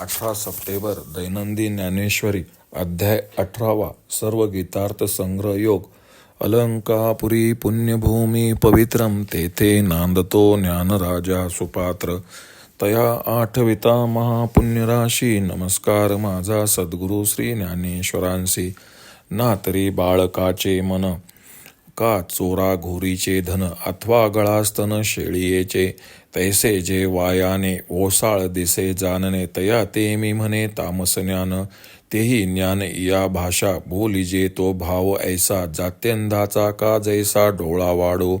अठरा सप्टेंबर दैनंदिन ज्ञानेश्वरी अध्याय अठरावा सर्व गीतार्थ संग्रह योग अलंकापुरी पुण्यभूमी पवित्रम तेथे नांदतो ज्ञानराजा सुपात्र. तया आठविता महापुण्यराशी नमस्कार माझा सद्गुरू श्री ज्ञानेश्वरांशी ना तरी बाळकाचे मन का चोरा घोरीचे धन अथवा गळास्तन शेळीयेचे? तैसे जे वायाने ओसाळ दिसे जानने तया ते मी म्हणे तामस ज्ञान. तेही ज्ञान या भाषा बोलिजे तो भाव ऐसा जात्यंदाचा का जैसा डोळा वाडो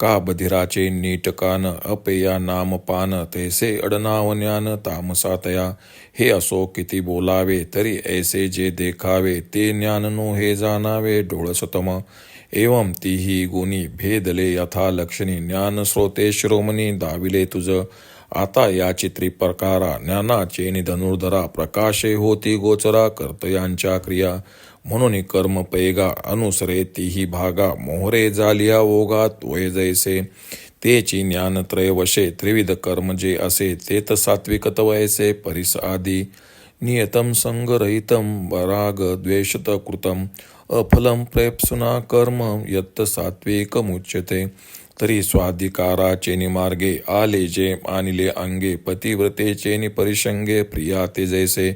का बधिराचे नीट कान अपेया नाम पान तैसे अडनाव ज्ञान तामसातया हे असो किती बोलावे तरी ऐसे जे देखावे ते ज्ञान नो हे जाणावे डोळसतम। एवं तीही गुणी भेदले यथा लक्षणी ज्ञान स्रोते श्रोमणी दाविले तुझ आता या चित्री प्रकारा ज्ञानाचे निधनुर्धरा प्रकाशे होती गोचरा कर्तयांच्या क्रिया। म्हणून कर्म पैगा अनुसरे तीही भागा मोहरे जालिया ओगा तोय जैसे तेची ज्ञानत्रय वशे त्रिविध कर्म जे असे ते सात्विकत वयसे परिस आदी नियतम संगरहितम वराग द्वेषत कृतम अफलम प्रेप्सुना कर्म यत्त सात्विकमुच्यते तरी स्वाधिकाराचे निमार्गे आले जे मानिले अंगे पतिव्रते चेनी परिशंगे प्रिया ते जैसे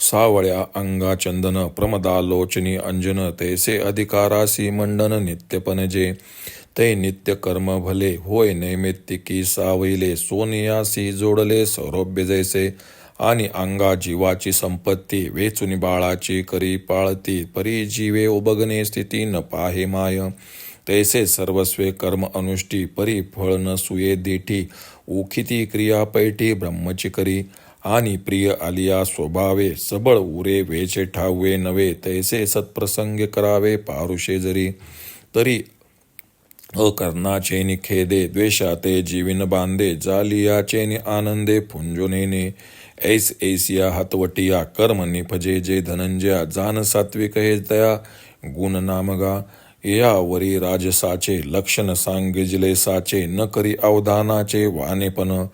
सावळ्या अंगा चंदन प्रमदालोचनी अंजन तैसे अधिकारासी मंडन नित्यपन जे ते नित्य कर्म भले होय नैमित्तिकी सावईले सोनियासी जोडले सौरभ्य जैसे. आणि अंगा जीवाची संपत्ती वेचुनी बाळाची करी पाळती परी जीवे उबगणे स्थिती न पाहे माय. तैसे सर्वस्वे कर्म अनुष्ठी परी फळ न सुये देठी उखिती क्रिया पैठी ब्रह्मची करी. आणि प्रिय आलिया स्वभावे सबळ उरे वेचे ठावे नवे तैसे सत्प्रसंग करावे पारुषे जरी. तरी अकर्णाचे निखेदे द्वेषाते जीविन बांधे जालियाचे नि आनंदे फुंजोनेने. ऐस ऐसिया हतवटिया कर्म निपजे जे धनंजया जान सात्विक हे तया गुण नामगा. यावरी राजसाचे लक्षण सांगिजले साचे न करी अवधानाचे वानेपण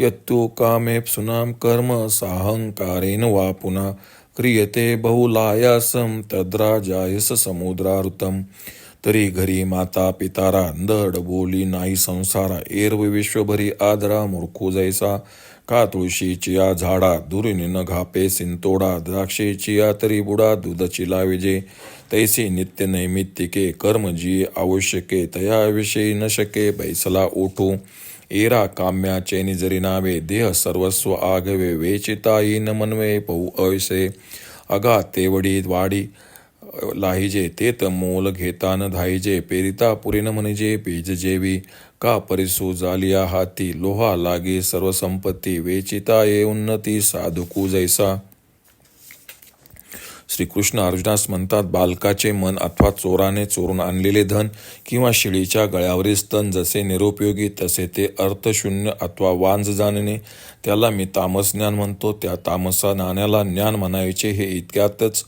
यत्तु कामे सुनाम कर्म साहंकारेन वा पुनः क्रियते बहुलायासं तद्राजायस समुद्रारुतम। तरी घरी माता पितारा दड बोली नाही संसारा एरव विश्वभरी आदरा मूर्खू जैसा। का तुळशी चिया झाडा दुरीने घापे सिंतोडा द्राक्षे चिया तरी बुडा दुधची लाविजे तैसी नित्य नैमित्तिके कर्म जी आवश्यके तयाविषयी न शके बैसला उठू। एरा काम्याचे जरी नावे देह सर्वस्व आगवे वेचिताई न मनवे पहू अवसे. अगा तेवडी वाडी लाहिजे ते मोल घेता न धाईजे. पेरिता पुरीन म्हणजे पेज जेवी. का परिसू जालिया हाती लोहा लागे सर्व संपत्ती वेचिता ये उन्नती साधुकू जैसा. श्रीकृष्ण अर्जुनास म्हणतात बालकाचे मन अथवा चोराने चोरून आणलेले धन किंवा शिळीच्या गळ्यावरील स्तन जसे निरुपयोगी तसे ते अर्थशून्य अथवा वांज जाणणे. त्याला मी तामस ज्ञान म्हणतो. त्या तामसा नाण्याला ज्ञान म्हणायचे हे इतक्यातच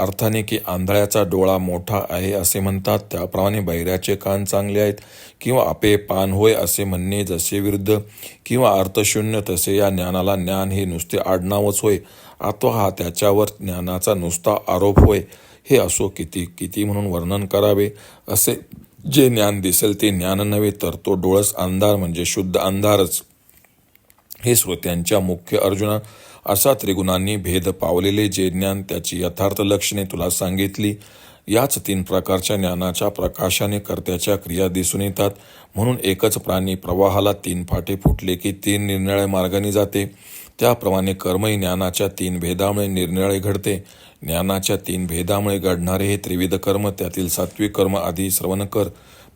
अर्थाने की आंधळ्याचा डोळा मोठा आहे असे म्हणतात. त्याप्रमाणे बैऱ्याचे कान चांगले आहेत किंवा आपे पान होय असे म्हणणे जसे विरुद्ध किंवा अर्थशून्य तसे या ज्ञानाला ज्ञान हे नुसते आडनावच होय. अथवा हा त्याच्यावर ज्ञानाचा नुसता आरोप होय. हे असो किती किती म्हणून वर्णन करावे? असे जे ज्ञान दिसेल ते ज्ञान नव्हे तर तो डोळस अंधार म्हणजे शुद्ध अंधारच. हे श्रोत्यांच्या मुख्य अर्जुना असा त्रिगुणांनी भेद पावलेले जे ज्ञान त्याची यथार्थ लक्षणे तुला सांगितली याच तीन प्रकारच्या ज्ञानाच्या प्रकाशाने कर्त्याच्या क्रिया दिसून येतात. म्हणून एकच प्राणी प्रवाहाला तीन फाटे फुटले की तीन निरनिळ्या मार्गाने जाते. त्याप्रमाणे कर्मही ज्ञानाच्या तीन भेदामुळे निरनिळे घडते. ज्ञानाच्या तीन भेदामुळे घडणारे हे त्रिविध कर्म त्यातील सात्विक कर्म आधी श्रवण कर.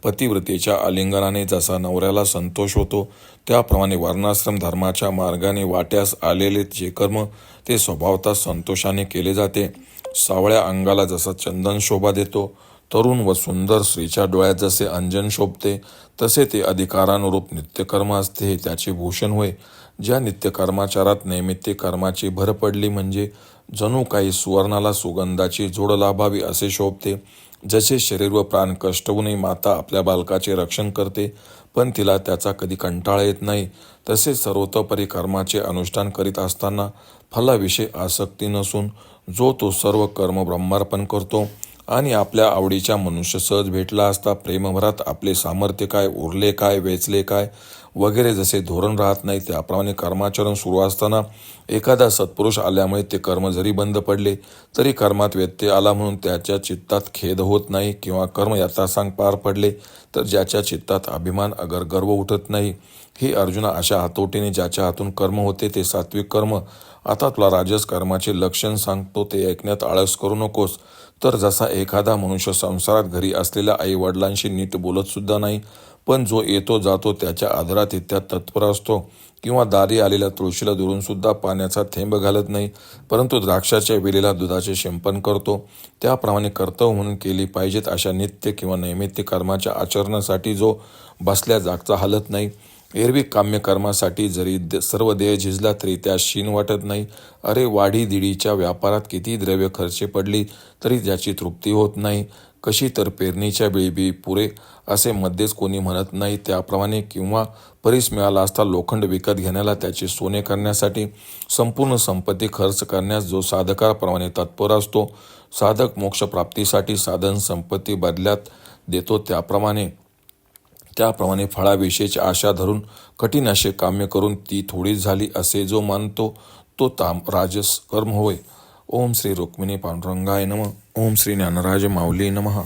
पतिव्रतेच्या आलिंगनाने जसा नवऱ्याला संतोष होतो त्याप्रमाणे वर्णाश्रम धर्माच्या मार्गाने वाट्यास आलेले जे कर्म ते स्वभावतः संतोषाने केले जाते. सावळ्या अंगाला जसा चंदन शोभा देतो तरुण व सुंदर स्त्रीच्या डोळ्यात जसे अंजन शोभते तसे ते अधिकारानुरूप नित्यकर्म असते हे त्याचे भूषण होय. ज्या नित्यकर्माचारात नैमित्य कर्माची भर पडली म्हणजे जणू काही सुवर्णाला सुगंधाची जोड लाभावी असे शोभते. जसे शरीर व प्राण कष्ट होऊनही माता आपल्या बालकाचे रक्षण करते पण तिला त्याचा कधी कंटाळा येत नाही. तसेच सर्वतोपरी कर्माचे अनुष्ठान करीत असताना फलाविषयी आसक्ती नसून जो तो सर्व कर्म ब्रह्मार्पण करतो. आणि आपल्या आवडीच्या मनुष्य सहज भेटला असता प्रेमभरात आपले सामर्थ्य काय उरले काय वेचले काय वगैरे जसे धोरण राहत नाही त्याप्रमाणे कर्माचरण सुरू असताना एखादा सत्पुरुष आल्यामुळे ते कर्म जरी बंद पडले तरी कर्मात व्यत्यय आला म्हणून त्याच्या चित्तात खेद होत नाही किंवा कर्म यथासांग पार पडले तर ज्याच्या चित्तात अभिमान अगर गर्व उठत नाही ही अर्जुना अशा हातोटीने ज्याच्या हातून कर्म होते ते सात्विक कर्म. आता तुला राजस कर्माचे लक्षण सांगतो ते ऐकण्यात आळस करू नकोस. तर जसा एखादा मनुष्य संसारात घरी असलेल्या आई वडिलांशी नीट बोलत सुद्धा नाही पण जो येतो जातो त्याच्या आदरात इतक्या तत्पर असतो किंवा दारी आलेल्या तुळशीला दुरून सुद्धा पाण्याचा थेंब घालत नाही परंतु द्राक्षाच्या वेलीला दुधाचे शिंपण करतो. त्याप्रमाणे कर्तव्य म्हणून केली पाहिजेत अशा नित्य किंवा नैमित्य कर्माच्या आचरणासाठी जो बसल्या जागचा हलत नाही एरवी काम्यकर्मासाठी जरी द- सर्व देय झिजला तरी त्या शीन वाटत नाही. अरे वाढी दिडीच्या व्यापारात किती द्रव्य खर्चे पडली तरी त्याची तृप्ती होत नाही. कशी तर पेरणीच्या बेबी पुरे असे मध्येच कोणी म्हणत नाही. त्याप्रमाणे किंवा परीस मिळाला असता लोखंड विकत घेण्याला त्याचे सोने करण्यासाठी संपूर्ण संपत्ती खर्च करण्यास जो साधकाप्रमाणे तत्पर असतो साधक मोक्षप्राप्तीसाठी साधन संपत्ती बदल्यात देतो त्याप्रमाणे त्याप्रमाणे फळाविषयीची आशा धरून कठीण असे काम्य करून ती थोडीच झाली असे जो मानतो तो ताम राजस कर्म होय. ओम श्री रुक्मिणी पांडुरंगाय नम. ओम श्री ज्ञानराज माऊली नमः.